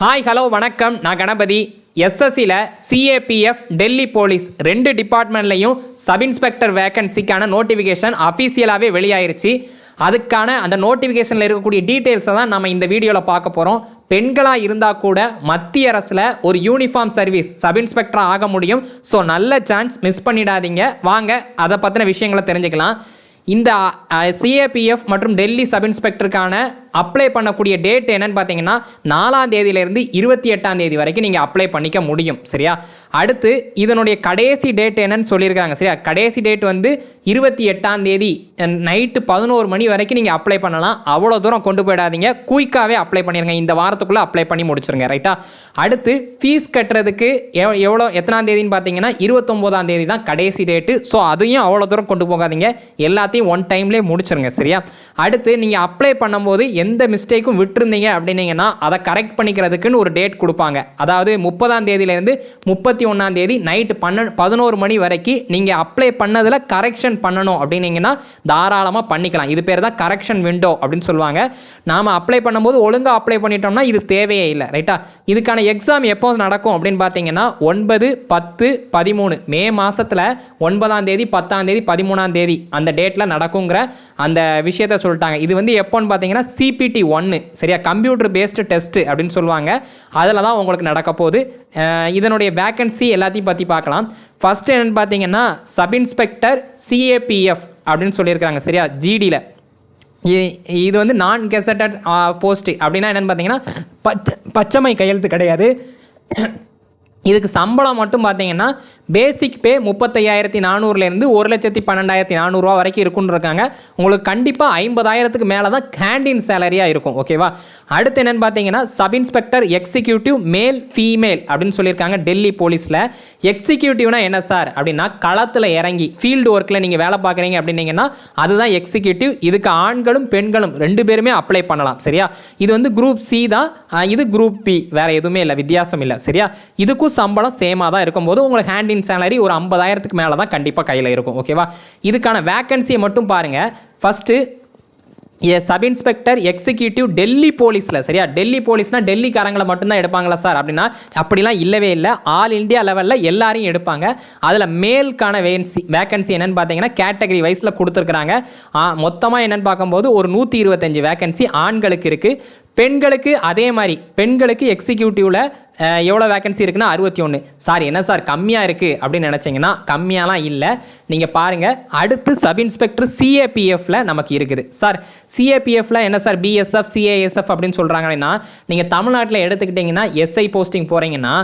Hi hello வணக்கம். நான் கணபதி. எஸ்எஸ்சியில் சிஏபிஎஃப் டெல்லி போலீஸ் ரெண்டு டிபார்ட்மெண்ட்லையும் சப் இன்ஸ்பெக்டர் வேகன்சிக்கான நோட்டிஃபிகேஷன் அஃபீஷியலாகவே வெளியாயிருச்சு. அதுக்கான அந்த நோட்டிஃபிகேஷனில் இருக்கக்கூடிய டீட்டெயில்ஸை தான் நம்ம இந்த வீடியோவில் பார்க்க போகிறோம் பெண்களாக இருந்தால் கூட மத்திய அரசில் ஒரு யூனிஃபார்ம் சர்வீஸ் சப் இன்ஸ்பெக்டராக ஆக முடியும். ஸோ நல்ல சான்ஸ் மிஸ் பண்ணிடாதீங்க. வாங்க அதை பற்றின விஷயங்களை தெரிஞ்சுக்கலாம். இந்த சிஏபிஎஃப் மற்றும் டெல்லி சப் இன்ஸ்பெக்டருக்கான அப்ளை பண்ணக்கூடிய டேட் என்னன்னு பார்த்தீங்கன்னா நாலாம் தேதியிலேருந்து இருபத்தி எட்டாம் தேதி வரைக்கும் நீங்கள் அப்ளை பண்ணிக்க முடியும் சரியா? அடுத்து இதனுடைய கடைசி டேட் என்னன்னு சொல்லியிருக்காங்க சரியா? கடைசி டேட் வந்து இருபத்தி எட்டாம் தேதி நைட்டு பதினோரு மணி வரைக்கும் நீங்கள் அப்ளை பண்ணலாம். அவ்வளோ தூரம் கொண்டு போயிடாதீங்க. குயிக்காகவே அப்ளை பண்ணிடுங்க இந்த வாரத்துக்குள்ளே அப்ளை பண்ணி முடிச்சிருங்க ரைட்டா அடுத்து ஃபீஸ் கட்டுறதுக்கு எவ் எவ்வளோ எத்தனாம் தேதின்னு பார்த்தீங்கன்னா இருபத்தொம்போதாம் தேதி தான் கடைசி டேட்டு ஸோ அதையும் அவ்வளோ தூரம் கொண்டு போகாதீங்க. எல்லாத்தையும் ஒன் டைம்லேயே முடிச்சிருங்க சரியா? அடுத்து நீங்கள் அப்ளை பண்ணும்போது எந்த மிஸ்டேக்கும் விட்டுருந்தீங்க அப்படின்னீங்கன்னா அதை கரெக்ட் பண்ணிக்கிறதுக்குன்னு ஒரு டேட் கொடுப்பாங்க. அதாவது முப்பதாம் தேதியிலேருந்து முப்பத்தி ஒன்றாம் தேதி நைட்டு பன்னெண்டு பதினோரு மணி வரைக்கும் நீங்கள் அப்ளை பண்ணதில் கரெக்ஷன் பண்ணணும் அப்படின்னீங்கன்னா தாராளமாக பண்ணிக்கலாம். இது பேர் தான் கரெக்ஷன் விண்டோ அப்படின்னு சொல்லுவாங்க. நாம் அப்ளை பண்ணும்போது ஒழுங்காக அப்ளை பண்ணிட்டோம்னா இது தேவையே இல்லை ரைட்டா இதுக்கான எக்ஸாம் எப்போ நடக்கும் அப்படின்னு பார்த்தீங்கன்னா ஒன்பது பத்து பதிமூணு. மே மாதத்தில் ஒன்பதாம் தேதி பத்தாம் தேதி பதிமூணாம் தேதி அந்த டேட்டில் நடக்குங்கிற அந்த விஷயத்த சொல்லிட்டாங்க. இது வந்து எப்போன்னு பார்த்தீங்கன்னா சிபிடி ஒன்று சரியா? கம்ப்யூட்டர் பேஸ்டு டெஸ்ட்டு அப்படின்னு சொல்லுவாங்க. அதில் தான் உங்களுக்கு நடக்க போகுது. இதனுடைய வேக்கன்சி எல்லாத்தையும் பற்றி பார்க்கலாம். ஃபஸ்ட்டு என்னென்னு பார்த்தீங்கன்னா சப் இன்ஸ்பெக்டர் சிஏபிஎஃப் அப்படின்னு சொல்லியிருக்கிறாங்க சரியா? ஜிடியில் இது வந்து நான் கெசட்டட் போஸ்ட் அப்படின்னா என்னென்னு பார்த்தீங்கன்னா பச்சை பச்சைமை கையெழுத்து கிடையாது. இதுக்கு சம்பளம் மட்டும் பார்த்தீங்கன்னா பேசிக் பே முப்பத்தையாயிரத்தி நானூறுலேருந்து ஒரு லட்சத்தி பன்னெண்டாயிரத்தி நானூறுரூவா வரைக்கும் இருக்குன்னு இருக்காங்க உங்களுக்கு கண்டிப்பாக ஐம்பதாயிரத்துக்கு மேலே தான் கேண்டீன் சேலரியாக இருக்கும் ஓகேவா அடுத்து என்னென்னு பார்த்தீங்கன்னா sub inspector executive male female அப்படின்னு சொல்லியிருக்காங்க டெல்லி போலீஸில். எக்ஸிக்யூட்டிவ்னா என்ன சார்? அப்படின்னா களத்தில் இறங்கி ஃபீல்டு ஒர்க்கில் நீங்கள் வேலை பார்க்குறீங்க அப்படின்னீங்கன்னா அதுதான் எக்ஸிக்யூட்டிவ் இதுக்கு ஆண்களும் பெண்களும் ரெண்டு பேருமே அப்ளை பண்ணலாம். சரியா? இது வந்து குரூப் சி தான். இது குரூப் பி வேறு எதுவுமே இல்லை. வித்தியாசம் இல்லை. சரியா? இதுக்கும் சம்பளம் சேமாக தான் இருக்கும்போது உங்களுக்கு ஹேண்ட் இன் சேலரி ஒரு ஐம்பதாயிரத்துக்கு மேலே தான் கண்டிப்பாக கையில் இருக்கும் ஓகேவா இதுக்கான வேக்கன்சியை மட்டும் பாருங்கள் ஃபஸ்ட்டு ஏ சப் இன்ஸ்பெக்டர் எக்ஸிக்யூட்டிவ் டெல்லி போலீஸில் சரியா? டெல்லி போலீஸ்னால் டெல்லிக்காரங்களை மட்டும்தான் எடுப்பாங்களா சார் அப்படின்னா அப்படிலாம் இல்லவே இல்லை. ஆல் இந்தியா லெவலில் எல்லாரையும் எடுப்பாங்க. அதில் மேல்கான வேன்சி வேகன்சி என்னென்னு பார்த்தீங்கன்னா கேட்டகரி வைஸில் கொடுத்துருக்குறாங்க. மொத்தமாக என்னன்னு பார்க்கும்போது ஒரு நூற்றி இருபத்தஞ்சு வேகன்சி ஆண்களுக்கு இருக்குது பெண்களுக்கு அதே மாதிரி பெண்களுக்கு எக்ஸிக்யூட்டிவில் எவ்வளோ வேகன்சி இருக்குன்னா அறுபத்தி ஒன்று சார் என்ன சார் கம்மியாக இருக்குது அப்படின்னு நினச்சிங்கன்னா கம்மியாலாம் இல்லை. நீங்கள் பாருங்கள் அடுத்து சப் இன்ஸ்பெக்டர் சிஏபிஎஃப்பில் நமக்கு இருக்குது. சார் சிஏபிஎஃப்பில் என்ன சார் பிஎஸ்எஃப் சிஏஎஸ்எஃப் அப்படின்னு சொல்கிறாங்கன்னா நீங்கள் தமிழ்நாட்டில் எடுத்துக்கிட்டிங்கன்னா எஸ்ஐ போஸ்டிங் போகிறீங்கன்னா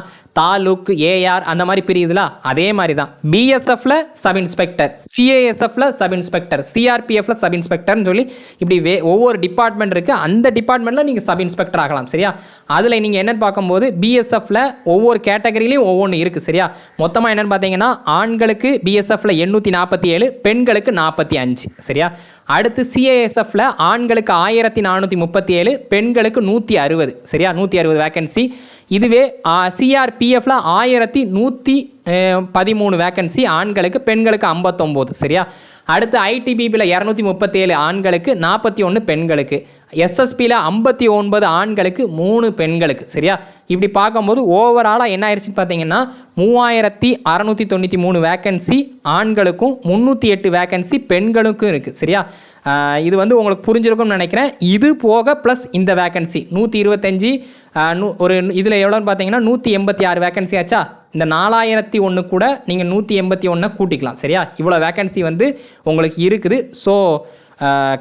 தாலுக் ஏஆர் அந்த மாதிரி பிரியுதுல? அதே மாதிரி தான் பிஎஸ்எஃப்ல சப் இன்ஸ்பெக்டர் சிஏஎஸ்எஃப்ல சப் இன்ஸ்பெக்டர் சிஆர்பிஎஃப்ல சப் இன்ஸ்பெக்டர்னு சொல்லி இப்படி வே ஒவ்வொரு டிபார்ட்மெண்ட் இருக்குது அந்த டிபார்ட்மெண்ட்டில் நீங்கள் சப் இன்ஸ்பெக்டர் ஆகலாம். சரியா? அதில் நீங்கள் என்னென்னு பார்க்கும்போது பிஎஸ்எஃப்ல ஒவ்வொரு கேட்டகரியிலையும் ஒவ்வொன்று இருக்குது சரியா? மொத்தமாக என்னென்னு பார்த்தீங்கன்னா ஆண்களுக்கு பிஎஸ்எஃப்ல எண்ணூற்றி நாற்பத்தி ஏழு பெண்களுக்கு நாற்பத்தி அஞ்சு சரியா? அடுத்து சிஏஎஸ்எஃப்ல ஆண்களுக்கு ஆயிரத்தி நானூற்றி முப்பத்தி ஏழு பெண்களுக்கு நூற்றி அறுபது சரியா? நூற்றி அறுபது வேக்கன்சி இதுவே சிஆர்பிஎஃப்ல ஆயிரத்தி நூற்றி பதிமூணு வேக்கன்சி ஆண்களுக்கு பெண்களுக்கு ஐம்பத்தொம்போது சரியா? அடுத்து ஐடிபிபியில் இரநூத்தி முப்பத்தேழு ஆண்களுக்கு நாற்பத்தி ஒன்று பெண்களுக்கு. எஸ்எஸ்பியில் ஐம்பத்தி ஒன்பது ஆண்களுக்கு மூணு பெண்களுக்கு. சரியா? இப்படி பார்க்கும்போது ஓவராலாக என்ன ஆயிடுச்சுன்னு பார்த்தீங்கன்னா மூவாயிரத்தி அறநூற்றி தொண்ணூற்றி மூணு வேக்கன்சி ஆண்களுக்கும் முந்நூற்றி எட்டு வேக்கன்சி பெண்களுக்கும் இருக்குது சரியா? இது வந்து உங்களுக்கு புரிஞ்சிருக்கும்னு நினைக்கிறேன். இது போக ப்ளஸ் இந்த வேக்கன்சி நூற்றி இருபத்தஞ்சி நூ ஒரு இதில் எவ்வளோன்னு பார்த்தீங்கன்னா நூற்றி எண்பத்தி ஆறு வேக்கன்சி ஆச்சா? இந்த நாலாயிரத்தி ஒன்று கூட நீங்கள் நூற்றி எண்பத்தி ஒன்றை கூட்டிக்கலாம் சரியா? இவ்வளோ வேக்கன்சி வந்து உங்களுக்கு இருக்குது. ஸோ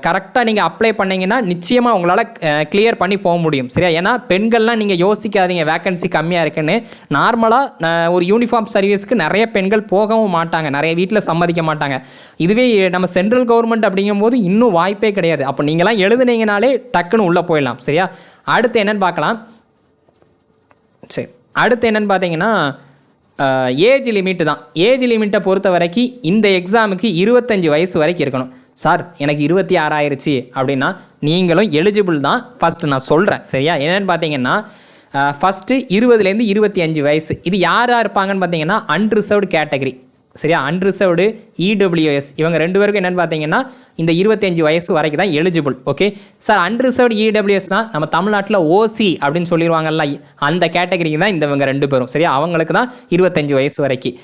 கரெக்டாக நீங்கள் அப்ளை பண்ணிங்கன்னா நிச்சயமாக உங்களால் கிளியர் பண்ணி போக முடியும் சரியா? ஏன்னா பெண்கள்லாம் நீங்கள் யோசிக்காதீங்க வேக்கன்சி கம்மியாக இருக்குன்னு. நார்மலாக ஒரு யூனிஃபார்ம் சர்வீஸ்க்கு நிறைய பெண்கள் போகவும் மாட்டாங்க நிறைய வீட்டில் சம்மதிக்க மாட்டாங்க. இதுவே நம்ம சென்ட்ரல் கவர்மெண்ட் அப்படிங்கும்போது இன்னும் வாய்ப்பே கிடையாது. அப்போ நீங்களாம் எழுதுனீங்கனாலே டக்குன்னு உள்ளே போயிடலாம் சரியா? அடுத்து என்னன்னு பார்க்கலாம். சரி அடுத்து என்னன்னு பார்த்தீங்கன்னா ஏஜ் லிமிட்டு தான். ஏஜ் லிமிட்டை பொறுத்த வரைக்கும் இந்த எக்ஸாமுக்கு இருபத்தஞ்சி வயசு வரைக்கும் இருக்கணும். சார் எனக்கு இருபத்தி ஆறாயிருச்சு அப்படின்னா நீங்களும் எலிஜிபிள் தான் ஃபஸ்ட்டு நான் சொல்கிறேன் சரியா? என்னென்னு பார்த்தீங்கன்னா ஃபஸ்ட்டு இருபதுலேருந்து இருபத்தி அஞ்சு வயசு. இது யாராக இருப்பாங்கன்னு பார்த்தீங்கன்னா அன்ரிசர்வ்டு கேட்டகரி சரியா? அன்ரிசர்வ்டு இடபிள்யூஎஸ் இவங்க ரெண்டு பேருக்கும் என்னென்னு பார்த்தீங்கன்னா இந்த இருபத்தஞ்சு வயசு வரைக்கும் தான் எலிஜிபிள் ஓகே சார் அன்ரிசர்வ்டு இடபிள்யூஎஸ்னால் நம்ம தமிழ்நாட்டில் ஓசி அப்படின்னு சொல்லிடுவாங்கல்ல அந்த கேட்டகரிக்கு தான் இந்த இவங்க ரெண்டு பேரும் சரியா? அவங்களுக்கு தான் இருபத்தஞ்சு வயசு வரைக்கும்.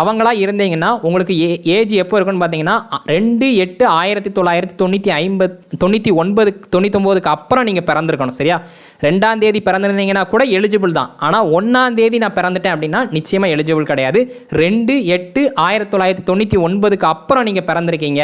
அவங்களா இருந்தீங்கன்னா உங்களுக்கு ஏ ஏஜ் எப்போ இருக்குன்னு பார்த்தீங்கன்னா ரெண்டு எட்டு ஆயிரத்தி தொள்ளாயிரத்தி தொண்ணூற்றி ஐம்பத் தொண்ணூற்றி ஒன்பது தொண்ணூத்தொம்போதுக்கு அப்புறம் நீங்கள் பிறந்திருக்கணும் சரியா? ரெண்டாம் தேதி பிறந்திருந்தீங்கன்னா கூட எலிஜிபிள் தான். ஆனால் ஒன்றாம் தேதி நான் பிறந்துட்டேன் அப்படின்னா நிச்சயமாக எலிஜிபிள் கிடையாது. ரெண்டு எட்டு ஆயிரத்தி தொள்ளாயிரத்தி தொண்ணூற்றி ஒன்பதுக்கு அப்புறம் நீங்கள் பிறந்திருக்கீங்க.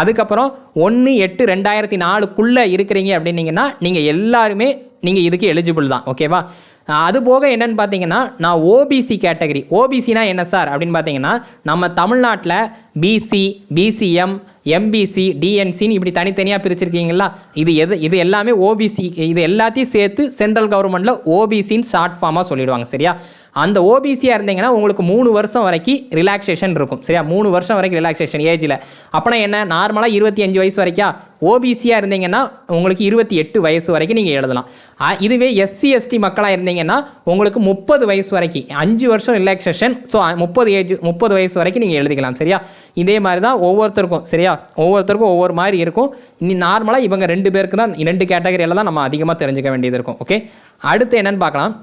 அதுக்கப்புறம் ஒன்று எட்டு ரெண்டாயிரத்தி நாலுக்குள்ளே இருக்கிறீங்க அப்படின்னீங்கன்னா நீங்கள் எல்லாருமே நீங்கள் இதுக்கு எலிஜிபிள் தான் ஓகேவா அது போக என்னன்னு பார்த்தீங்கன்னா நான் ஓபிசி கேட்டகரி ஓபிசினா என்ன சார்? அப்படின்னு பார்த்தீங்கன்னா நம்ம தமிழ்நாட்டில் பிசி பிசிஎம் எம்பிசி டிஎன்சின்னு இப்படி தனித்தனியாக பிரிச்சிருக்கீங்களா? இது எது இது எல்லாமே ஓபிசி இது எல்லாத்தையும் சேர்த்து சென்ட்ரல் கவர்மெண்ட்டில் ஓபிசின்னு ஷார்ட் ஃபார்மாக சொல்லிடுவாங்க சரியா? அந்த ஓபிசியாக இருந்தீங்கன்னா உங்களுக்கு மூணு வருஷம் வரைக்கும் ரிலாக்ஸேஷன் இருக்கும் சரியா? மூணு வருஷம் வரைக்கும் ரிலாக்ஸேஷன் ஏஜில் அப்போனா என்ன நார்மலாக இருபத்தி அஞ்சு வயசு வரைக்கும் ஓபிசியாக இருந்தீங்கன்னா உங்களுக்கு இருபத்தி எட்டு வயசு வரைக்கும் நீங்கள் எழுதலாம். இதுவே எஸ்சி எஸ்டி மக்களாக இருந்தீங்கன்னா உங்களுக்கு முப்பது வயசு வரைக்கும் அஞ்சு வருஷம் ரிலாக்ஸேஷன் ஸோ முப்பது ஏஜ் முப்பது வயசு வரைக்கும் நீங்கள் எழுதிக்கலாம் சரியா? இதே மாதிரி தான் ஒவ்வொருத்தருக்கும் சரியா? ஒவ்வொருத்தருக்கும் ஒவ்வொரு மாதிரி இருக்கும். இனி நார்மலாக இவங்க ரெண்டு பேருக்கு தான் ரெண்டு கேட்டகரியில் தான் நம்ம அதிகமாக தெரிஞ்சுக்க வேண்டியது இருக்கும். ஓகே அடுத்து என்னன்னு பார்க்கலாம்.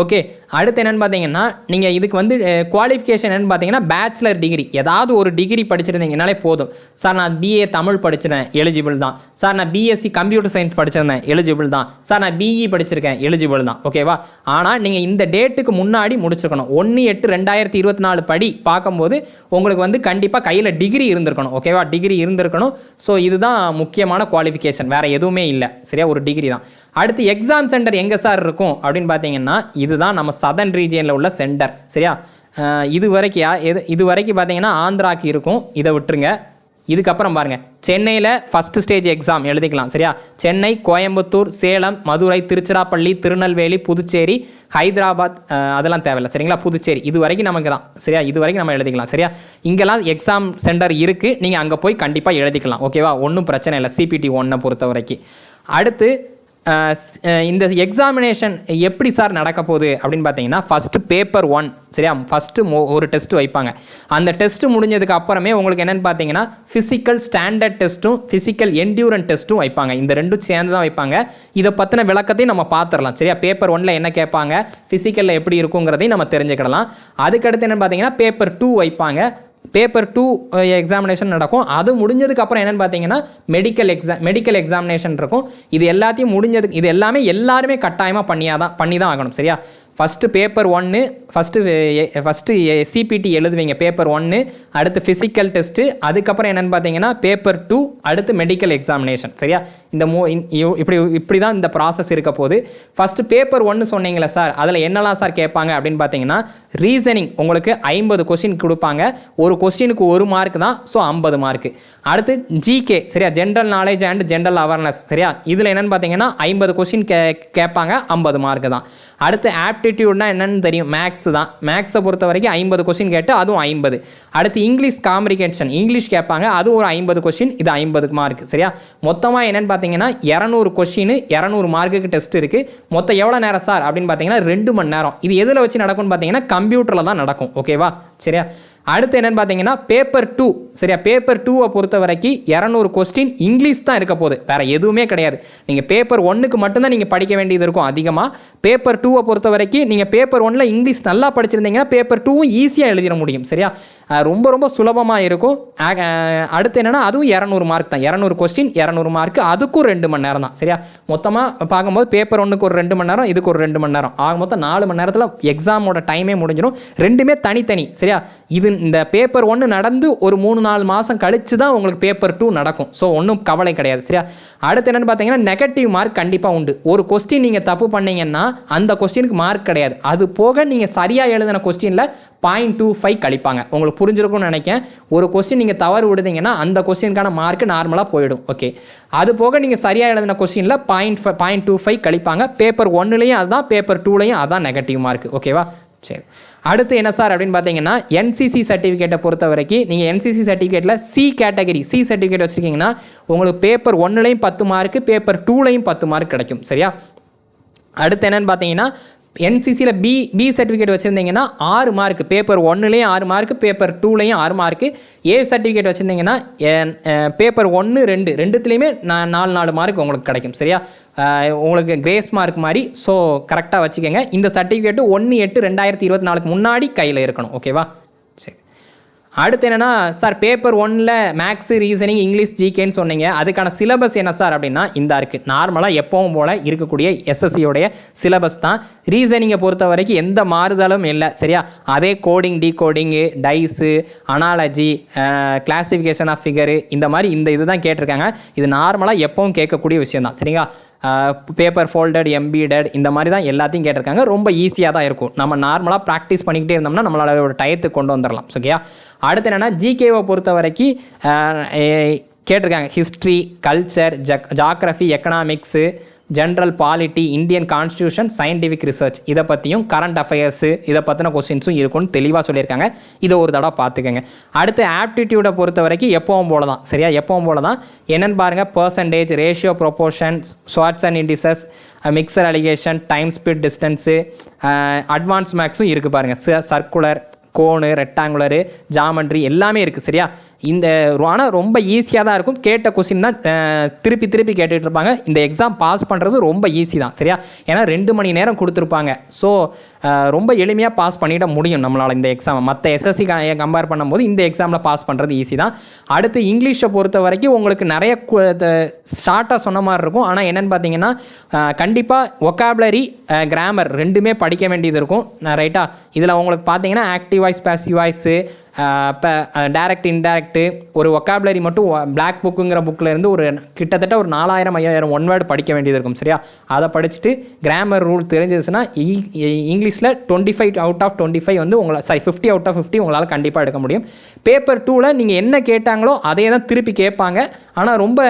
ஓகே அடுத்து என்னென்னு பார்த்தீங்கன்னா நீங்கள் இதுக்கு வந்து குவாலிஃபிகேஷன் என்னன்னு பார்த்தீங்கன்னா பேச்சுலர் டிகிரி ஏதாவது ஒரு டிகிரி படிச்சிருந்தீங்கனாலே போதும். சார் நான் பிஏ தமிழ் படிச்சிருந்தேன் எலிஜிபிள் தான். சார் நான் பிஎஸ்சி கம்ப்யூட்டர் சயின்ஸ் படிச்சிருந்தேன் எலிஜிபிள் தான். சார் நான் பிஇ படிச்சிருக்கேன் எலிஜிபிள் தான். ஓகேவா ஆனால் நீங்கள் இந்த டேட்டுக்கு முன்னாடி முடிச்சிருக்கணும். ஒன்று எட்டு ரெண்டாயிரத்தி இருபத்தி நாலு படி பார்க்கும்போது உங்களுக்கு வந்து கண்டிப்பாக கையில் டிகிரி இருந்திருக்கணும். ஓகேவா டிகிரி இருந்திருக்கணும். ஸோ இதுதான் முக்கியமான குவாலிஃபிகேஷன் வேறு எதுவுமே இல்லை. சரியா? ஒரு டிகிரி தான். அடுத்து எக்ஸாம் சென்டர் எங்கே சார் இருக்கும்? அப்படின்னு பார்த்தீங்கன்னா இதுதான் நம்ம சதன் ரீஜியனில் உள்ள சென்டர் சரியா? இது வரைக்கும் எது இது வரைக்கும் பார்த்தீங்கன்னா ஆந்திராக்கு இருக்கும். இதை விட்டுருங்க. இதுக்கப்புறம் பாருங்கள் சென்னையில் ஃபஸ்ட்டு ஸ்டேஜ் எக்ஸாம் எழுதிக்கலாம். சரியா? சென்னை கோயம்புத்தூர் சேலம் மதுரை திருச்சிராப்பள்ளி திருநெல்வேலி புதுச்சேரி ஹைதராபாத் அதெல்லாம் தேவையில்ல. சரிங்களா? புதுச்சேரி. இது வரைக்கும் நமக்கு தான். சரியா? இது வரைக்கும் நம்ம எழுதிக்கலாம். சரியா? இங்கெல்லாம் எக்ஸாம் சென்டர் இருக்குது நீங்கள் அங்கே போய் கண்டிப்பாக எழுதிக்கலாம். ஓகேவா? ஒன்றும் பிரச்சனை இல்லை. சிபிடி ஒன்னை பொறுத்த வரைக்கும் அடுத்து இந்த எக்ஸாமினேஷன் எப்படி சார் நடக்க போகுது அப்படின்னு பார்த்தீங்கன்னா ஃபஸ்ட்டு பேப்பர் ஒன் சரியா? ஃபஸ்ட்டு ஒரு டெஸ்ட் வைப்பாங்க. அந்த டெஸ்ட்டு முடிஞ்சதுக்கு அப்புறமே உங்களுக்கு என்னென்னு பார்த்தீங்கன்னா ஃபிசிக்கல் ஸ்டாண்டர்ட் டெஸ்ட்டும் ஃபிசிக்கல் என்டியூரன் டெஸ்ட்டும் வைப்பாங்க. இந்த ரெண்டும் சேர்ந்து தான் வைப்பாங்க. இதை பற்றின விளக்கத்தையும் நம்ம பார்த்துடலாம் சரியா? பேப்பர் ஒன்ல என்ன கேட்பாங்க? ஃபிசிக்கலில் எப்படி இருக்குங்கிறதையும் நம்ம தெரிஞ்சுக்கிடலாம். அதுக்கடுத்து என்னென்னு பார்த்தீங்கன்னா பேப்பர் டூ வைப்பாங்க. பேப்பர் டூ எக்ஸாமினேஷன் நடக்கும். அது முடிஞ்சதுக்கு அப்புறம் பார்த்தீங்கன்னா மெடிக்கல் எக்ஸாம் மெடிக்கல் எக்ஸாமினேஷன் இருக்கும். இது எல்லாத்தையும் முடிஞ்சதுக்கு இது எல்லாமே எல்லாருமே கட்டாயமாக பண்ணியாக தான் பண்ணி தான் ஆகணும் சரியா ஃபஸ்ட்டு பேப்பர் ஒன்று ஃபஸ்ட்டு ஃபஸ்ட்டு சிபிடி எழுதுவீங்க பேப்பர் ஒன்று அடுத்து ஃபிசிக்கல் டெஸ்ட்டு அதுக்கப்புறம் என்னென்னு பார்த்தீங்கன்னா பேப்பர் டூ அடுத்து மெடிக்கல் எக்ஸாமினேஷன் சரியா? இந்த மூ இப்படி இப்படி தான் இந்த ப்ராசஸ் இருக்க போது ஃபஸ்ட்டு பேப்பர் ஒன்று சொன்னீங்களே சார் அதில் என்னெல்லாம் சார் கேட்பாங்க அப்படின்னு பார்த்தீங்கன்னா ரீசனிங் உங்களுக்கு ஐம்பது கொஸ்டின் கொடுப்பாங்க. ஒரு கொஸ்டினுக்கு ஒரு மார்க் தான் ஸோ ஐம்பது மார்க்கு அடுத்து ஜிகே சரியா? General knowledge and general awareness சரியா? இதில் என்னென்னு பார்த்தீங்கன்னா ஐம்பது கொஸ்டின் கே கேட்பாங்க ஐம்பது மார்க் தான். அடுத்து ஆப்டிடியூட்னா என்னென்னு தெரியும்? மேக்ஸ் தான். மேக்ஸை பொறுத்த வரைக்கும் ஐம்பது கொஸ்டின் கேட்டு அதுவும் ஐம்பது. அடுத்து இங்கிலீஷ் காம்ப்ரிகேஷன் இங்கிலீஷ் கேட்பாங்க அது ஒரு ஐம்பது கொஸ்டின் இது ஐம்பது மார்க் சரியா? மொத்தமாக என்னென்னு பார்த்தீங்கன்னா இரநூறு கொஷின் இரநூறு மார்க்குக்கு டெஸ்ட் இருக்குது மொத்தம் எவ்வளோ நேரம் சார்? அப்படின்னு பார்த்தீங்கன்னா ரெண்டு மணி நேரம். இது எதில் வச்சு நடக்கும்னு பார்த்தீங்கன்னா கம்ப்யூட்டரில் தான் நடக்கும். ஓகேவா சரியா? அடுத்து என்னன்னு பார்த்தீங்கன்னா பேப்பர் டூ சரியா? பேப்பர் டூவை பொறுத்த வரைக்கும் இரநூறு கொஸ்டின் இங்கிலீஷ் தான் இருக்க போகுது. வேற எதுவுமே கிடையாது. நீங்கள் பேப்பர் ஒன்றுக்கு மட்டும்தான் நீங்கள் படிக்க வேண்டியது இருக்கும் அதிகமாக பேப்பர் டூவை பொறுத்த வரைக்கும் நீங்கள் பேப்பர் ஒன்னில் இங்கிலீஷ் நல்லா படிச்சிருந்தீங்கன்னா பேப்பர் டூவும் ஈஸியாக எழுதிட முடியும். சரியா? ரொம்ப ரொம்ப சுலபமாக இருக்கும். அடுத்து என்னென்னா அதுவும் இரநூறு மார்க் தான். இரநூறு கொஸ்டின் இரநூறு மார்க் அதுக்கும் ரெண்டு மணி நேரம் தான் சரியா? மொத்தமாக பார்க்கும்போது பேப்பர் ஒன்றுக்கு ஒரு ரெண்டு மணி நேரம் இதுக்கு ஒரு ரெண்டு மணி நேரம். ஆக மொத்தம் நாலு மணி நேரத்தில் எக்ஸாமோட டைமே முடிஞ்சிடும் ரெண்டுமே தனித்தனி சரியா? இது இந்த பேப்பர் ஒன்று நடந்து ஒரு மூணு நாலு மாதம் கழித்து தான் உங்களுக்கு பேப்பர் டூ நடக்கும். ஸோ ஒன்றும் கவலை கிடையாது சரியா? அடுத்து என்னென்னு பார்த்தீங்கன்னா நெகட்டிவ் மார்க் கண்டிப்பாக உண்டு. ஒரு கொஸ்டின் நீங்கள் தப்பு பண்ணீங்கன்னா அந்த கொஸ்டினுக்கு மார்க் கிடையாது. அது போக நீங்கள் சரியாக எழுதின கொஸ்டினில் பாயிண்ட் டூ ஃபைவ் கழிப்பாங்க. உங்களுக்கு புரிஞ்சிருக்கும்னு நினைக்கேன் ஒரு கொஸ்டின் நீங்கள் தவறு விடுதீங்கன்னா அந்த கொஸ்டினுக்கான மார்க் நார்மலாக போயிடும். ஓகே அது போக நீங்கள் சரியாக எழுதின கொஸ்டினில் பாயிண்ட் பாயிண்ட் டூ ஃபைவ் கழிப்பாங்க. பேப்பர் ஒன்னுலையும் அதுதான் பேப்பர் டூலையும் அதுதான் நெகட்டிவ் மார்க் ஓகேவா சரி. அடுத்து என்ன சார் அப்படின்னு பார்த்தீங்கன்னா என்சிசி சர்டிஃபிகேட்டை பொறுத்த வரைக்கும் நீங்கள் என்சிசி சர்டிஃபிகேட்டில் சி கேட்டகரி சி சர்டிஃபிகேட் வச்சுருக்கீங்கன்னா உங்களுக்கு பேப்பர் ஒன்றுலையும் பத்து மார்க்கு பேப்பர் டூலையும் பத்து மார்க் கிடைக்கும். சரியா? அடுத்து என்னன்னு பார்த்தீங்கன்னா என்சிசியில் பி பி சர்டிஃபிகேட் வச்சுருந்தீங்கன்னா ஆறு மார்க் பேப்பர் ஒன்றுலேயும் ஆறு மார்க் பேப்பர் டூலேயும் ஆறு மார்க்கு ஏ சர்டிஃபிகேட் வச்சுருந்தீங்கன்னா பேப்பர் ஒன்று ரெண்டு ரெண்டுத்துலேயுமே நான் நாலு நாலு மார்க் உங்களுக்கு கிடைக்கும் சரியா? உங்களுக்கு கிரேஸ் மார்க் மாதிரி ஸோ கரெக்டாக வச்சுக்கோங்க. இந்த சர்டிஃபிகேட்டு ஒன்று எட்டு ரெண்டாயிரத்தி இருபத்தி நாலுக்கு முன்னாடி கையில் இருக்கணும் ஓகேவா அடுத்து என்னன்னா சார் பேப்பர் ஒன்னில் மேக்ஸு ரீசனிங் இங்கிலீஷ் ஜிகேன்னு சொன்னீங்க. அதுக்கான சிலபஸ் என்ன சார்? அப்படின்னா இந்த இருக்குது நார்மலாக எப்பவும் போல் இருக்கக்கூடிய எஸ்எஸ்சியோடைய சிலபஸ் தான். ரீசனிங்கை பொறுத்த வரைக்கும் எந்த மாறுதலும் இல்லை. சரியா? அதே coding decoding dice analogy classification of figure இந்த மாதிரி இந்த இது தான் கேட்டிருக்காங்க. இது நார்மலாக எப்பவும் கேட்கக்கூடிய விஷயம் தான். சரிங்களா? பேப்பர் ஃபோல்டட் எம்பீடட் இந்த மாதிரி தான் எல்லாத்தையும் கேட்டிருக்காங்க. ரொம்ப ஈஸியாக தான் இருக்கும். நம்ம நார்மலாக ப்ராக்டிஸ் பண்ணிக்கிட்டே இருந்தோம்னா நம்மளால ஒரு டயத்துக்கு கொண்டு வந்துடலாம் ஓகேயா அடுத்து என்னென்னா ஜிகேவை பொறுத்த வரைக்கும் கேட்டிருக்காங்க. History culture jug geography economics general polity Indian constitution scientific research இதை பற்றியும் கரண்ட் அஃபேர்ஸு இதை பற்றின கொஸ்டின்ஸும் இருக்கும்னு தெளிவாக சொல்லியிருக்காங்க. இதை ஒரு தடவை பார்த்துக்கோங்க. அடுத்து ஆப்டிடியூடை பொறுத்த வரைக்கும் எப்பவும் போல தான் சரியா? எப்பவும் போல தான் என்னென்னு பாருங்கள் percentage ratio proportion surds and indices mixture alligation time speed distance advance maths இருக்குது பாருங்கள் சர்க்குலர் கோனு ரெக்டாங்குலரு ஜாமெண்ட்ரி எல்லாமே இருக்குது சரியா? இந்த ஆனால் ரொம்ப ஈஸியாக தான் இருக்கும். கேட்ட கொஸ்டின் தான் திருப்பி திருப்பி கேட்டுகிட்டு இருப்பாங்க. இந்த எக்ஸாம் பாஸ் பண்ணுறது ரொம்ப ஈஸி தான் சரியா? ஏன்னா ரெண்டு மணி நேரம் கொடுத்துருப்பாங்க. ஸோ ரொம்ப எளிமையாக பாஸ் பண்ணிட முடியும் நம்மளால் இந்த எக்ஸாம் மற்ற எஸ்எஸ்சி கம்பேர் பண்ணும்போது இந்த எக்ஸாமில் பாஸ் பண்ணுறது ஈஸி தான். அடுத்து இங்கிலீஷை பொறுத்த வரைக்கும் உங்களுக்கு நிறைய ஷார்ட்டாக சொன்ன மாதிரி இருக்கும். ஆனால் என்னென்னு பார்த்தீங்கன்னா கண்டிப்பாக ஒக்காபுலரி கிராமர் ரெண்டுமே படிக்க வேண்டியது இருக்கும். ரைட்டாக இதில் உங்களுக்கு பார்த்தீங்கன்னா ஆக்டிவ் வாய்ஸ் பேசிவ் வாய்ஸு இப்போ டேரக்ட் இன்டைரக்ட்டு ஒரு ஒக்காபுலரி மட்டும் பிளாக் புக்குங்கிற புக்கில் இருந்து ஒரு கிட்டத்தட்ட ஒரு நாலாயிரம் ஐயாயிரம் ஒன் வேர்டு படிக்க வேண்டியது இருக்கும் சரியா? அதை படிச்சுட்டு கிராமர் ரூல் தெரிஞ்சிச்சுன்னா இங்கிலீஷில் twenty five out of twenty five வந்து உங்களை sorry fifty out of fifty உங்களால் கண்டிப்பாக எடுக்க முடியும். பேப்பர் டூவில் நீங்கள் என்ன கேட்டாங்களோ அதே தான் திருப்பி கேட்பாங்க. ஆனால் ரொம்ப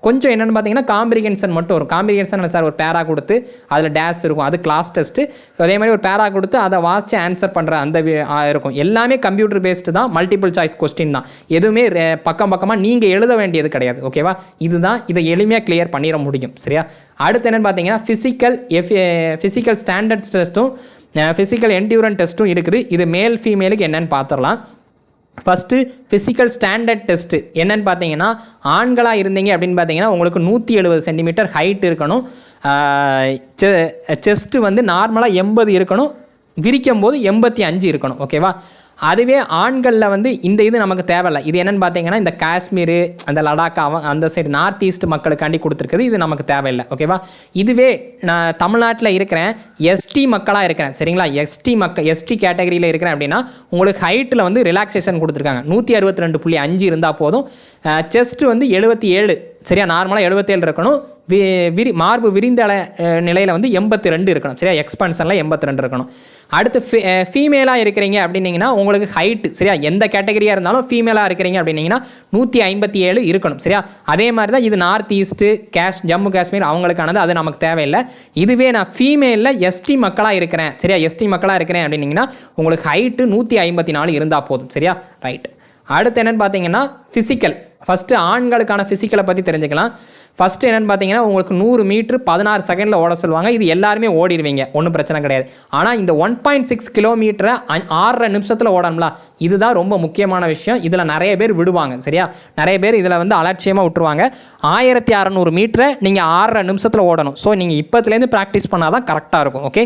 கொஞ்சம் என்னென்னு பார்த்தீங்கன்னா காம்பிரிகன்சன் மட்டும் வரும். காம்பிரிகன்சன் சார் ஒரு பேரா கொடுத்து அதில் டேஸ் இருக்கும் அது கிளாஸ் டெஸ்ட்டு அதே மாதிரி ஒரு பேரா கொடுத்து அதை வாசித்து ஆன்சர் பண்ணுற அந்த வி- இருக்கும். எல்லாமே கம்ப்யூட்டர் பேஸ்டு தான் மல்டிபிள் சாய்ஸ் கொஸ்டின் தான். எதுவுமே பக்கம் பக்கமாக நீங்கள் எழுத வேண்டியது கிடையாது. ஓகேவா இதுதான் இதை எளிமையாக கிளியர் பண்ணிட முடியும். சரியா? அடுத்து என்னென்னு பார்த்தீங்கன்னா ஃபிசிக்கல் எஃப் ஃபிசிக்கல் ஸ்டாண்டர்ட்ஸ் டெஸ்ட்டும் ஃபிசிக்கல் என்டியூரன் டெஸ்ட்டும் இருக்குது. இது மேல் ஃபீமேலுக்கு என்னென்னு பார்த்துடலாம். ஃபஸ்ட்டு ஃபிசிக்கல் ஸ்டாண்டர்ட் டெஸ்ட்டு என்னென்னு பார்த்தீங்கன்னா ஆண்களாக இருந்தீங்க அப்படின்னு பார்த்தீங்கன்னா உங்களுக்கு நூற்றி எழுபது சென்டிமீட்டர் ஹைட் இருக்கணும். செ செஸ்ட்டு வந்து நார்மலாக எண்பது இருக்கணும். விரிக்கும் போது எண்பத்தி அஞ்சு இருக்கணும். ஓகேவா அதுவே ஆண்களில் வந்து இந்த இது நமக்கு தேவையில்லை. இது என்னென்னு பார்த்தீங்கன்னா இந்த காஷ்மீர் அந்த லடாக் அவன் அந்த சைடு நார்த் ஈஸ்ட் மக்களுக்காண்டி கொடுத்துருக்குது இது நமக்கு தேவையில்லை. ஓகேவா இதுவே நான் தமிழ்நாட்டில் இருக்கிறேன். எஸ்டி மக்களாக இருக்கிறேன். சரிங்களா? எஸ்டி மக்கள் எஸ்டி கேட்டகரியில் இருக்கிறேன் அப்படின்னா உங்களுக்கு ஹைட்டில் வந்து ரிலாக்ஸேஷன் கொடுத்துருக்காங்க. நூற்றி அறுபத்தி ரெண்டு புள்ளி அஞ்சு இருந்தால் போதும். செஸ்ட் வந்து எழுபத்தி ஏழு. சரியா? நார்மலாக எழுபத்தேழு இருக்கணும். வி விரி மார்பு விரிந்த நிலையில் வந்து எண்பத்தி ரெண்டு இருக்கணும். சரியா? எக்ஸ்பென்ஷனில் எண்பத்தி ரெண்டு இருக்கணும். அடுத்து ஃபீமேலாக இருக்கிறீங்க அப்படின்னீங்கன்னா உங்களுக்கு ஹைட்டு சரியா? எந்த கேட்டகரியாக இருந்தாலும் ஃபீமேலாக இருக்கிறீங்க அப்படின்னீங்கன்னா நூற்றி ஐம்பத்தி ஏழு இருக்கணும். சரியா? அதே மாதிரி தான் இது நார்த் ஈஸ்ட்டு கேஷ் ஜம்மு காஷ்மீர் அவங்களுக்கானது அது நமக்கு தேவையில்லை. இதுவே நான் ஃபீமேலில் எஸ்டி மக்களாக இருக்கிறேன். சரியா? எஸ்டி மக்களாக இருக்கிறேன் அப்படின்னீங்கன்னா உங்களுக்கு ஹைட்டு நூற்றி ஐம்பத்தி நாலு இருந்தால் போதும். சரியா? ரைட் அடுத்து என்னென்னு பார்த்தீங்கன்னா ஃபிசிக்கல் ஃபஸ்ட்டு ஆண்களுக்கான ஃபிசிக்கலை பற்றி தெரிஞ்சுக்கலாம். ஃபஸ்ட்டு என்னென்னு பார்த்தீங்கன்னா உங்களுக்கு நூறு மீட்ரு பதினாறு செகண்டில் ஓட சொல்லுவாங்க. இது எல்லாருமே ஓடிடுவீங்க. ஒன்றும் பிரச்சனை கிடையாது. ஆனால் இந்த ஒன் பாயிண்ட் சிக்ஸ் கிலோமீட்டரை ஆறரை நிமிஷத்தில் ஓடணும்ல இதுதான் ரொம்ப முக்கியமான விஷயம். இதில் நிறைய பேர் விடுவாங்க சரியா? நிறைய பேர் இதில் வந்து அலட்சியமாக விட்டுருவாங்க. ஆயிரத்தி அறநூறு மீட்டரை நீங்கள் ஆறரை நிமிஷத்தில் ஓடணும். ஸோ நீங்கள் இப்போத்துலேருந்து ப்ராக்டிஸ் பண்ணால் தான் கரெக்டாக இருக்கும் ஓகே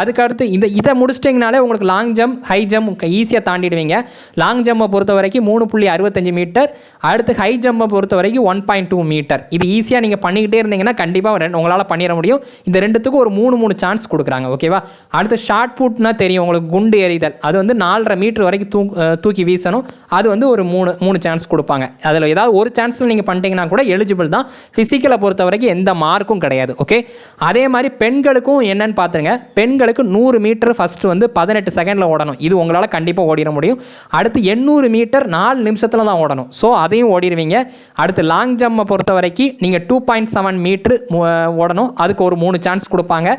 அதுக்கடுத்து இதை இதை முடிச்சிட்டிங்கனாலே உங்களுக்கு லாங் ஜம்ப் ஹை ஜம்ப் ஈஸியாக தாண்டிடுவீங்க. லாங் ஜம்ப்பை பொறுத்த வரைக்கும் மூணு புள்ளி அறுபத்தஞ்சு மீட்டர் அடுத்து அடுத்து ஹை ஜம்பை பொறுத்த வரைக்கும் ஒன் பாயிண்ட் டூ மீட்டர் இது ஈஸியாக நீங்கள் பண்ணிக்கிட்டே இருந்தீங்கன்னா கண்டிப்பாக ரெண்டு உங்களால் பண்ணிட முடியும். இந்த ரெண்டுத்துக்கும் ஒரு மூணு மூணு சான்ஸ் கொடுக்குறாங்க ஓகேவா அடுத்து ஷார்ட் புட்னா தெரியும் உங்களுக்கு குண்டு எறிதல். அது வந்து நாலரை மீட்டர் வரைக்கும் தூ தூக்கி வீசணும். அது வந்து ஒரு மூணு மூணு சான்ஸ் கொடுப்பாங்க. அதில் ஏதாவது ஒரு சான்ஸில் நீங்கள் பண்ணிட்டீங்கன்னா கூட எலிஜிபிள் தான். ஃபிசிக்கலை பொறுத்த வரைக்கும் எந்த மார்க்கும் கிடையாது ஓகே அதே மாதிரி பெண்களுக்கும் என்னன்னு பார்த்துருங்க பெண்களுக்கு நூறு மீட்டர் ஃபஸ்ட்டு வந்து பதினெட்டு செகண்டில் ஓடணும். இது உங்களால் கண்டிப்பாக ஓடிட முடியும். அடுத்து எண்ணூறு மீட்டர் நாலு நிமிஷத்தில் தான் ஓடணும். ஸோ அதையும் ஓடிடுவீங்க. அடுத்து லாங் ஜம்மை பொறுத்த வரைக்கும் நீங்கள் டூ பாயிண்ட் செவன் மீட்ரு ஓடணும். அதுக்கு ஒரு மூணு சான்ஸ் கொடுப்பாங்க.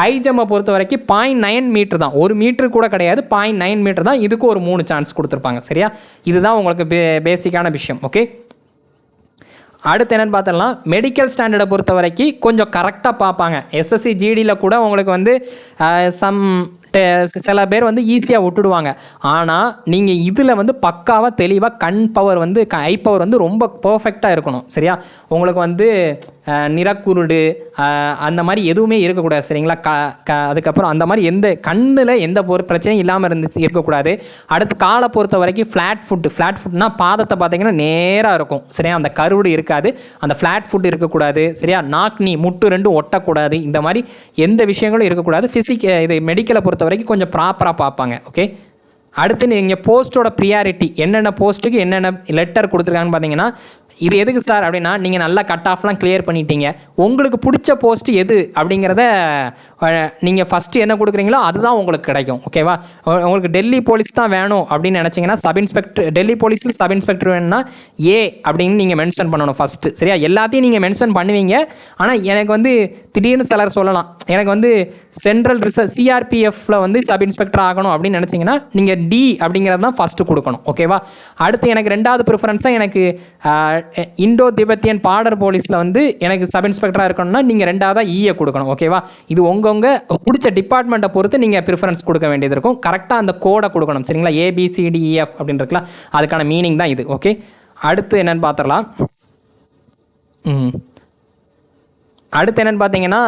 ஹை ஜம்மை பொறுத்த வரைக்கும் பாயிண்ட் நைன் மீட்ரு தான். ஒரு மீட்ரு கூட கிடையாது. பாயிண்ட் நைன் மீட்ரு தான். இதுக்கு ஒரு மூணு சான்ஸ் கொடுத்துருப்பாங்க. சரியா? இதுதான் உங்களுக்கு பே பேசிக்கான விஷயம். ஓகே அடுத்து என்னென்னு பார்த்தோம்னா மெடிக்கல் ஸ்டாண்டர்டை பொறுத்த வரைக்கும் கொஞ்சம் கரெக்டாக பார்ப்பாங்க. எஸ்எஸ்சி ஜிடியில் கூட உங்களுக்கு வந்து சம் சில பேர் வந்து ஈஸியாக விட்டுடுவாங்க. ஆனால் நீங்கள் இதில் வந்து பக்காவாக தெளிவாக கண் பவர் வந்து ஐ பவர் வந்து ரொம்ப பர்ஃபெக்டாக இருக்கணும் சரியா? உங்களுக்கு வந்து நிறக்குருடு அந்த மாதிரி எதுவுமே இருக்கக்கூடாது சரிங்களா? க க அதுக்கப்புறம் அந்த மாதிரி எந்த கண்ணில் எந்த ஒரு பிரச்சனையும் இல்லாமல் இருந்துச்சு இருக்கக்கூடாது. அடுத்து காலை பொறுத்த வரைக்கும் ஃப்ளாட் ஃபுட்டு ஃப்ளாட் ஃபுட்னா பாதத்தை பார்த்தீங்கன்னா நேராக இருக்கும் சரியா? அந்த கருவுடு இருக்காது அந்த ஃப்ளாட் ஃபுட் இருக்கக்கூடாது சரியா? நாக்னி முட்டு ரெண்டும் ஒட்டக்கூடாது இந்த மாதிரி எந்த விஷயங்களும் இருக்கக்கூடாது. ஃபிசிக் இது மெடிக்கலை பொறுத்த வரைக்கும் கொஞ்சம் ப்ராப்பராக பார்ப்பாங்க ஓகே அடுத்து நீங்கள் போஸ்ட்டோட ப்ரியாரிட்டி என்னென்ன போஸ்ட்டுக்கு என்னென்ன லெட்டர் கொடுத்துருக்காங்கன்னு பார்த்தீங்கன்னா இது எதுக்கு சார் அப்படின்னா நீங்கள் நல்லா கட் ஆஃப்லாம் கிளியர் பண்ணிட்டீங்க. உங்களுக்கு பிடிச்ச போஸ்ட் எது அப்படிங்கிறத நீங்கள் ஃபஸ்ட்டு என்ன கொடுக்குறீங்களோ அதுதான் உங்களுக்கு கிடைக்கும். ஓகேவா உங்களுக்கு டெல்லி போலீஸ் தான் வேணும் அப்படின்னு நினச்சிங்கன்னா சப் இன்ஸ்பெக்டர் டெல்லி போலீஸில் சப் இன்ஸ்பெக்டர் வேணும்னா ஏ அப்படின்னு நீங்கள் மென்ஷன் பண்ணணும் ஃபஸ்ட்டு சரியா? எல்லாத்தையும் நீங்கள் மென்ஷன் பண்ணுவீங்க. ஆனால் எனக்கு வந்து திடீர்னு சிலர் சொல்லலாம். எனக்கு வந்து சென்ட்ரல் ரிசர்ச் சிஆர்பிஎஃப்ல வந்து சப் இன்ஸ்பெக்டர் ஆகணும் அப்படின்னு நினச்சிங்கன்னா நீங்கள் டி அப்படிங்கிறது தான் ஃபஸ்ட்டு கொடுக்கணும் ஓகேவா அடுத்து எனக்கு ரெண்டாவது ப்ரிஃபரன்ஸாக எனக்கு இண்டோ திபெத்தியன் பார்டர் போலீஸில் வந்து எனக்கு சப் இன்ஸ்பெக்டராக இருக்கணும்னா நீங்கள் ரெண்டாவதாக ஈயை கொடுக்கணும் ஓகேவா இது உங்கவுங்க பிடிச்ச டிபார்ட்மெண்ட்டை பொறுத்து நீங்கள் ப்ரிஃபரன்ஸ் கொடுக்க வேண்டியது இருக்கும். கரெக்டாக அந்த கோடை கொடுக்கணும் சரிங்களா? ஏபிசிடிஇஎஃப் e, அப்படின்னு இருக்கலாம் அதுக்கான மீனிங் தான் இது ஓகே அடுத்து என்னென்னு பார்த்துடலாம் ம். அடுத்து என்னென்னு பார்த்தீங்கன்னா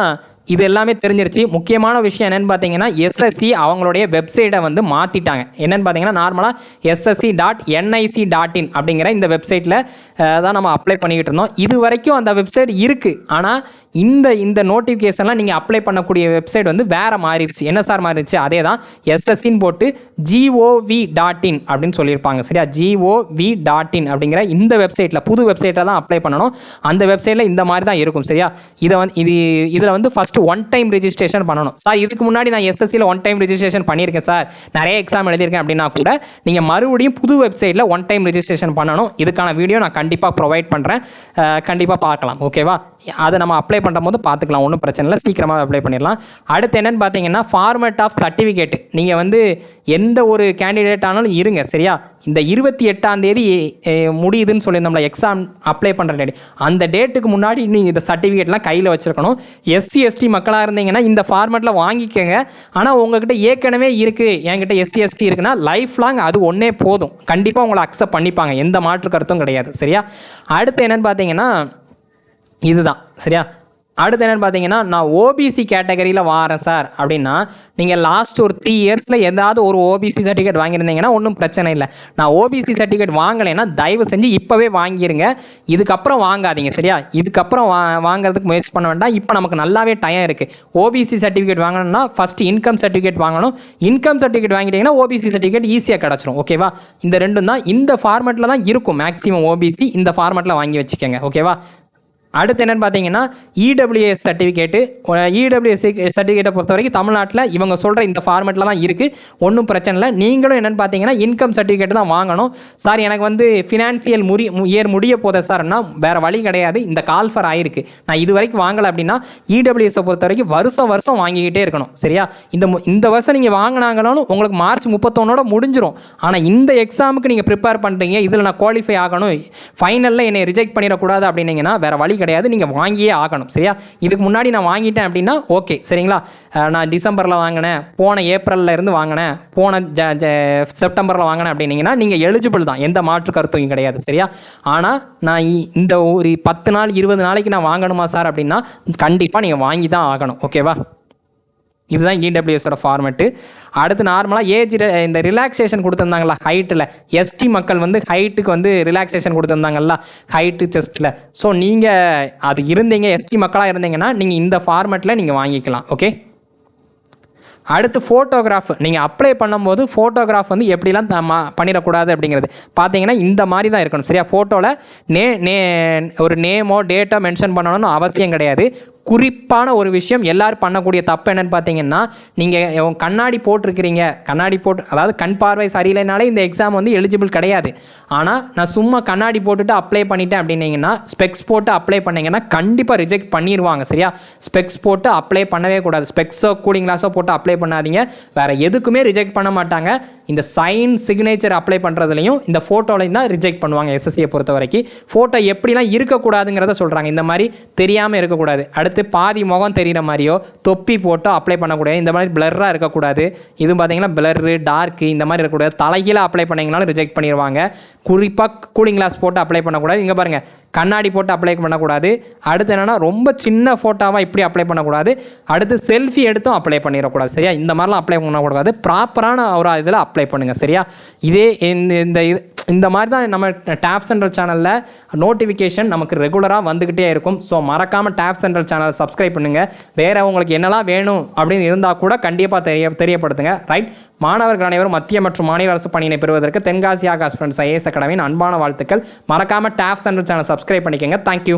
இது எல்லாமே தெரிஞ்சிருச்சு. முக்கியமான விஷயம் என்னன்னு பார்த்தீங்கன்னா எஸ்எஸ்சி அவங்களுடைய வெப்சைட்டை வந்து மாற்றிட்டாங்க என்னன்னு பார்த்தீங்கன்னா நார்மலாக SSC dot NIC dot in அப்படிங்கிற இந்த வெப்சைட்டில் தான் நம்ம அப்ளை பண்ணிக்கிட்டு இருந்தோம். இது வரைக்கும் அந்த வெப்சைட் இருக்குது ஆனால் இந்த இந்த நோட்டிஃபிகேஷன்லாம் நீங்கள் அப்ளை பண்ணக்கூடிய வெப்சைட் வந்து வேறு மாறிடுச்சு. என்ன சார் மாறிடுச்சு? அதே தான் எஸ்எஸ்சின்னு போட்டு ஜிஓவி டாட் இன் அப்படின்னு சொல்லியிருப்பாங்க. சரியா? ஜிஓவி டாட் இன் அப்படிங்கிற இந்த வெப்சைட்டில் புது வெப்சைட்டில் தான் அப்ளை பண்ணணும். அந்த வெப்சைட்டில் இந்த மாதிரி தான் இருக்கும். சரியா? இதை வந்து இது இதில் வந்து ஃபஸ்ட்டு ஒன் டைம் ரெஜிஸ்ட்ரேஷன் பண்ணணும். சார் இதுக்கு முன்னாடி நான் எஸ்எஸ்சியில் ஒன் டைம் ரிஜிஸ்ட்ரேஷன் பண்ணியிருக்கேன் சார் நிறைய எக்ஸாம் எழுதியிருக்கேன் அப்படின்னா கூட நீங்கள் மறுபடியும் புது வெப்சைட்டில் ஒன் டைம் ரிஜிஸ்ட்ரேஷன் பண்ணணும். இதுக்கான வீடியோ நான் கண்டிப்பாக ப்ரொவைட் பண்ணுறேன் கண்டிப்பாக பார்க்கலாம். ஓகேவா அதை நம்ம அப்ளை பண்ணும்போது பார்த்துக்கலாம். ஒன்றும் பிரச்சனை இல்லை. சீக்கிரமாக அப்ளை பண்ணிடலாம். அடுத்து என்னென்னு பார்த்தீங்கன்னா ஃபார்மேட் ஆஃப் சர்டிஃபிகேட் நீங்கள் வந்து எந்த ஒரு கேண்டிடேட் ஆனாலும் இருங்க சரியா? இந்த இருபத்தி எட்டாம் தேதி முடியுதுன்னு சொல்லியிருந்தோம்ல எக்ஸாம் அப்ளை பண்ணுற டேட் அந்த டேட்டுக்கு முன்னாடி நீங்கள் இந்த சர்டிஃபிகேட்லாம் கையில் வச்சுருக்கணும். எஸ்சி எஸ்டி மக்களாக இருந்தீங்கன்னா இந்த ஃபார்மேட்டில் வாங்கிக்கோங்க. ஆனால் உங்ககிட்ட ஏற்கனவே இருக்குது என்கிட்ட எஸ்சி எஸ்டி இருக்குன்னா லைஃப் லாங் அது ஒன்றே போதும். கண்டிப்பாக உங்களை அக்செப்ட் பண்ணிப்பாங்க. எந்த மாற்று கருத்தும் கிடையாது சரியா? அடுத்து என்னன்னு பார்த்தீங்கன்னா இதுதான் சரியா? அடுத்து என்னென்னு பார்த்தீங்கன்னா நான் ஓபிசி கேட்டகரியில் வாரேன் சார் அப்படின்னா நீங்கள் லாஸ்ட் ஒரு த்ரீ இயர்ஸில் ஏதாவது ஒரு ஓபிசி சர்டிஃபிகேட் வாங்கியிருந்தீங்கன்னா ஒன்றும் பிரச்சனை இல்லை. நான் ஓபிசி சர்டிஃபிகேட் வாங்கலைன்னா தயவு செஞ்சு இப்போவே வாங்கிருங்க. இதுக்கப்புறம் வாங்காதீங்க சரியா? இதுக்கப்புறம் வா வாங்குறதுக்கு முயற்சி பண்ண வேண்டாம். இப்போ நமக்கு நல்லாவே டயம் இருக்குது ஓபிசி சர்டிஃபிகேட் வாங்கணும்னா ஃபஸ்ட்டு இன்கம் சர்டிஃபிகேட் வாங்கணும். இன்கம் சர்டிஃபிகேட் வாங்கிட்டீங்கன்னா ஓபிசி சர்டிஃபிகேட் ஈஸியாக கிடச்சிரும் ஓகேவா இந்த ரெண்டும் தான் இந்த ஃபார்மேட்டில் தான் இருக்கும் மேக்ஸிமம் ஓபிசி இந்த ஃபார்மேட்டில் வாங்கி வச்சுக்கோங்க ஓகேவா அடுத்து என்னன்னு பார்த்தீங்கன்னா இடபிள்யூஎஸ் சர்டிஃபிகேட்டு இடபிள்யூஎஸ் சர்டிஃபிகேட்டை பொறுத்த வரைக்கும் தமிழ்நாட்டில் இவங்க சொல்கிற இந்த ஃபார்மேட்டில் தான் இருக்குது ஒன்றும் பிரச்சனை இல்லை. நீங்களும் என்னென்னு பார்த்தீங்கன்னா இன்கம் சர்டிஃபிகேட் தான் வாங்கணும். சார் எனக்கு வந்து ஃபினான்சியல் முடி இயர் முடிய போதே சார்னா வேறு வழி கிடையாது. இந்த கால்ஃபர் ஆயிருக்கு. நான் இது வரைக்கும் வாங்கலை அப்படின்னா இடபிள்யூஎஸை பொறுத்த வரைக்கும் வருஷம் வருஷம் வாங்கிக்கிட்டே இருக்கணும். சரியா? இந்த மு- இந்த வருஷம் நீங்கள் வாங்கினாங்கனாலும் உங்களுக்கு மார்ச் முப்பத்தொன்னோட முடிஞ்சிடும் ஆனால் இந்த எக்ஸாமுக்கு நீங்கள் ப்ரிப்பேர் பண்ணுறீங்க இதில் நான் குவாலிஃபை ஆகணும். ஃபைனலில் என்னை ரிஜெக்ட் பண்ணிடக்கூடாது அப்படின்னீங்கன்னா வேறு வழி கிடையாது. கிடையாது நீங்கள் வாங்கியே ஆகணும். சரியா? இதுக்கு முன்னாடி நான் வாங்கிட்டேன் அப்படின்னா ஓகே. சரிங்களா? நான் டிசம்பரில் வாங்கினேன் போன ஏப்ரலில் இருந்து வாங்கினேன் போன ஜ ஜ செப்டம்பரில் வாங்கினேன் அப்படின்னீங்கன்னா நீங்கள் எலிஜிபிள் தான். எந்த மாற்று கருத்தும் கிடையாது. சரியா? ஆனால் நான் இ- இந்த ஒரு பத்து நாள் இருபது நாளைக்கு நான் வாங்கணுமா சார் அப்படின்னா கண்டிப்பாக நீங்கள் வாங்கி தான் ஆகணும். ஓகேவா? இதுதான் இடபிள்யூஎஸோட ஃபார்மெட்டு அடுத்து நார்மலாக ஏஜ் இந்த ரிலாக்ஸேஷன் கொடுத்துருந்தாங்களா ஹைட்டில் எஸ்டி மக்கள் வந்து ஹைட்டுக்கு வந்து ரிலாக்ஸேஷன் கொடுத்துருந்தாங்கல்ல ஹைட்டு செஸ்ட்டில் ஸோ நீங்கள் அது இருந்தீங்க எஸ்டி மக்களாக இருந்தீங்கன்னா நீங்கள் இந்த ஃபார்மெட்டில் நீங்கள் வாங்கிக்கலாம் ஓகே அடுத்து ஃபோட்டோகிராஃப் நீங்கள் அப்ளை பண்ணும்போது ஃபோட்டோகிராஃப் வந்து எப்படிலாம் த- மா- பண்ணிடக்கூடாது அப்படிங்கிறது. பார்த்தீங்கன்னா இந்த மாதிரி தான் இருக்கணும் சரியா? ஃபோட்டோவில் நே நே ஒரு நேமோ டேட்டோ மென்ஷன் பண்ணணும்னு அவசியம் கிடையாது. குறிப்பான ஒரு விஷயம் எல்லாரும் பண்ணக்கூடிய தப்பு என்னன்னு பார்த்தீங்கன்னா நீங்கள் கண்ணாடி போட்டிருக்கிறீங்க. கண்ணாடி போட்டு அதாவது கண் பார்வை சரியில்லைனாலே இந்த எக்ஸாம் வந்து எலிஜிபிள் கிடையாது. ஆனால் நான் சும்மா கண்ணாடி போட்டுட்டு அப்ளை பண்ணிட்டேன் அப்படின்னீங்கன்னா ஸ்பெக்ஸ் போட்டு அப்ளை பண்ணிங்கன்னா கண்டிப்பாக ரிஜெக்ட் பண்ணிடுவாங்க சரியா? ஸ்பெக்ஸ் போட்டு அப்ளை பண்ணவே கூடாது. ஸ்பெக்ஸோ கூலிங் கிளாஸோ போட்டு அப்ளை பண்ணாதீங்க. வேற எதுக்குமே ரிஜெக்ட் பண்ண மாட்டாங்க. இந்த சைன் சிக்னேச்சர் அப்ளை பண்ணுறதுலையும் இந்த ஃபோட்டோலையும் தான் ரிஜெக்ட் பண்ணுவாங்க எஸ்எஸ்சியை பொறுத்த வரைக்கும் ஃபோட்டோ எப்படிலாம் இருக்கக்கூடாதுங்கிறத சொல்கிறாங்க இந்த மாதிரி தெரியாமல் இருக்கக்கூடாது. அடுத்து பாதி முகம் தெரிகிற மாதிரியோ தொப்பி போட்டோ அப்ளை பண்ணக்கூடாது. இந்த மாதிரி பிளர்ராக இருக்கக்கூடாது. இது பார்த்தீங்கன்னா பிளர்ரு டார்க்கு இந்த மாதிரி இருக்கக்கூடாது. தலைகீழாக அப்ளை பண்ணீங்கனாலும் ரிஜெக்ட் பண்ணிடுவாங்க குறிப்பாக கூலிங் கிளாஸ் போட்டு அப்ளை பண்ணக்கூடாது. இங்கே பாருங்கள் கண்ணாடி போட்டு அப்ளை பண்ணக்கூடாது. அடுத்து என்னென்னா ரொம்ப சின்ன ஃபோட்டோவாக இப்படி அப்ளை பண்ணக்கூடாது. அடுத்து செல்ஃபி எடுத்தும் அப்ளை பண்ணிடக்கூடாது சரியா? இந்த மாதிரிலாம் அப்ளை பண்ணக்கூடாது. ப்ராப்பரான ஒரு இதில் அப்ளை பண்ணுங்கள் சரியா? இதே இந்த இந்த இது இந்த மாதிரி தான் நம்ம டேப் சென்ட்ரல் சேனலில் நோட்டிஃபிகேஷன் நமக்கு ரெகுலராக வந்துக்கிட்டே இருக்கும். ஸோ மறக்காமல் டேப் சென்ட்ரல் சேனலை சப்ஸ்கிரைப் பண்ணுங்கள் வேறு உங்களுக்கு என்னெல்லாம் வேணும் அப்படின்னு இருந்தால் கூட கண்டிப்பாக தெரிய தெரியப்படுத்துங்க. ரைட் மாணவர்கள் அனைவரும் மத்திய மற்றும் மாநில அரசு பணியினை பெறுவதற்கு தென்காசி ஆகாஷ் ஃப்ரெண்ட்ஸ் ஐஏஎஸ் அகாடமியின் அன்பான வாழ்த்துக்கள். மறக்காமல் டேப் அண்ட் சேனல் சப்ஸ்கிரைப் பண்ணிக்கோங்க. Thank you